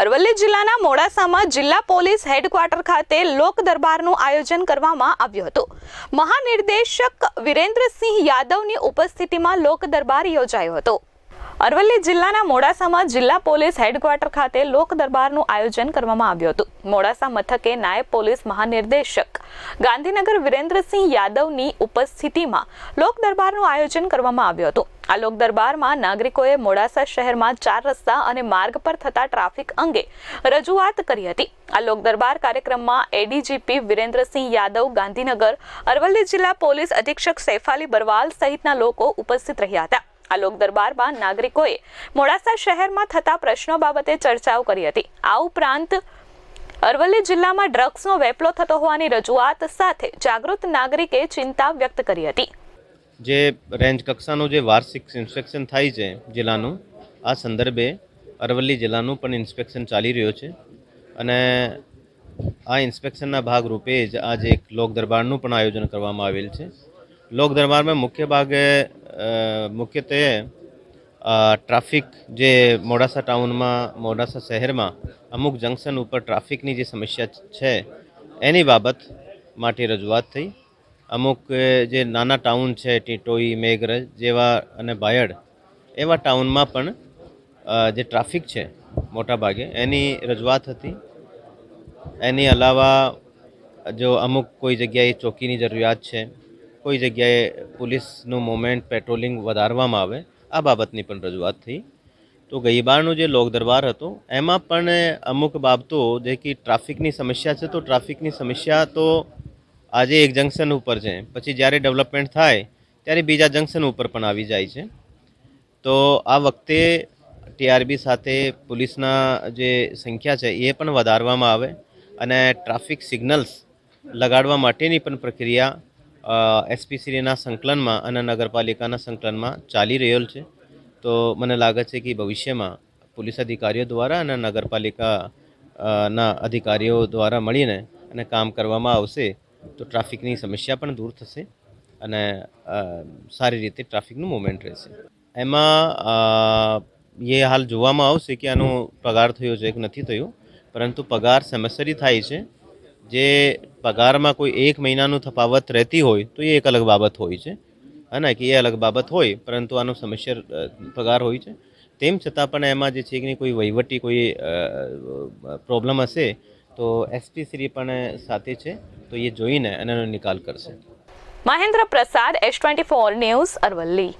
અરવલ્લી જિલ્લાના મોડાસામાં જિલ્લા પોલીસ હેડક્વાર્ટર ખાતે લોક દરબારનું આયોજન કરવામાં આવ્યું હતું. મહાનિર્દેશક વિરેન્દ્રસિંહ યાદવની ઉપસ્થિતિમાં લોક દરબાર યોજાયો હતો. અરવલ્લી જિલ્લાના મોડાસામાં જિલ્લા પોલીસ હેડક્વાર્ટર ખાતે લોક દરબારનું આયોજન કરવામાં આવ્યું હતું. મોડાસા મથકે નાયબ પોલીસ મહાનિર્દેશક ગાંધીનગર વિરેન્દ્રસિંહ યાદવની ઉપસ્થિતિમાં લોક દરબારનું આયોજન કરવામાં આવ્યું હતું. આ લોક દરબારમાં નાગરિકોએ મોડાસા શહેરમાં ચાર રસ્તા અને માર્ગ પર થતા ટ્રાફિક અંગે રજૂઆત કરી હતી. આ લોક દરબાર કાર્યક્રમમાં એડીજીપી વિરેન્દ્રસિંહ યાદવ, ગાંધીનગર, અરવલ્લી જિલ્લા પોલીસ અધિક્ષક સૈફાલી બરવાલ સહિતના લોકો ઉપસ્થિત રહ્યા હતા. આ લોક દરબારમાં નાગરિકોએ મોડાસા શહેરમાં થતા પ્રશ્નો બાબતે ચર્ચાઓ કરી હતી. આ ઉપરાંત અરવલ્લી જિલ્લામાં ડ્રગ્સનો વેપલો થતો હોવાની રજૂઆત સાથે જાગૃત નાગરિકે ચિંતા વ્યક્ત કરી હતી. જે રેન્જ કક્ષાનું જે વાર્ષિક ઇન્સ્પેક્શન થાય છે જિલ્લાનું, આ સંદર્ભે અરવલ્લી જિલ્લાનું પણ ઇન્સ્પેક્શન ચાલી રહ્યો છે. અને આ ઇન્સ્પેક્શનના ભાગરૂપે જ આજે એક લોક દરબારનું પણ આયોજન કરવામાં આવેલ છે. લોક દરબારમાં મુખ્ય ભાગે મુખ્યત્વે ટ્રાફિક જે મોડાસા ટાઉનમાં, મોડાસા શહેરમાં અમુક જંકશન ઉપર ટ્રાફિકની જે સમસ્યા છે, એની બાબત માટે રજૂઆત થઈ. અમુક જે નાના ટાઉન છે, ટીટોઈ, મેઘરજ જેવા અને બાયડ, એવા ટાઉનમાં પણ જે ટ્રાફિક છે મોટા ભાગે એની રજૂઆત હતી. એની અલાવા, જો અમુક કોઈ જગ્યાએ ચોકીની જરૂરિયાત છે કોઈ જગ્યાએ પોલીસનું મોમેન્ટ પેટ્રોલિંગ વધારવામાં આવે, આ બાબતની પણ રજૂઆત થઈ. તો ગઈબારનો જે લોક દરબાર હતો, એમાં પણ અમુક બાબતો, જે કે ટ્રાફિકની સમસ્યા છે, તો ટ્રાફિકની સમસ્યા તો આજે એક જંકશન ઉપર છે. પછી જ્યારે ડેવલપમેન્ટ થાય, ત્યારે બીજા જંકશન ઉપર પણ આવી જાય છે. તો આ વખતે ટીઆરબી સાથે પોલીસના જે સંખ્યા છે, એ પણ વધારવામાં આવે અને ટ્રાફિક સિગ્નલ્સ લગાડવા માટેની પણ પ્રક્રિયા એસપીસીના સંકલનમાં અને નગરપાલિકાના સંકલનમાં ચાલી રહેલ છે. તો મને લાગે છે કે ભવિષ્યમાં પોલીસ અધિકારીઓ દ્વારા અને નગરપાલિકા ના અધિકારીઓ દ્વારા મળીને અને કામ કરવામાં આવશે તો ટ્રાફિકની સમસ્યા પણ દૂર થશે અને સારી રીતે ટ્રાફિકનું મુવમેન્ટ રહેશે. એમાં એ હાલ જોવામાં આવશે કે આનો પગાર થયો છે કે નથી થયો, પરંતુ પગાર સમયસરી થાય છે. જે પગારમાં કોઈ એક મહિનાનું તફાવત રહેતી હોય, તો એ એક અલગ બાબત હોય છે. હે કે એ અલગ બાબત હોય, પરંતુ આનો સમસ્યા પગાર હોય છે. તેમ છતાં પણ એમાં જે છે કે કોઈ વહીવટી, કોઈ પ્રોબ્લેમ હશે, તો એસપી શ્રી પણ સાથે છે, તો એ જોઈને અને એનો નિકાલ કરશે. Mahendra Prasad, S twenty four news Aravalli.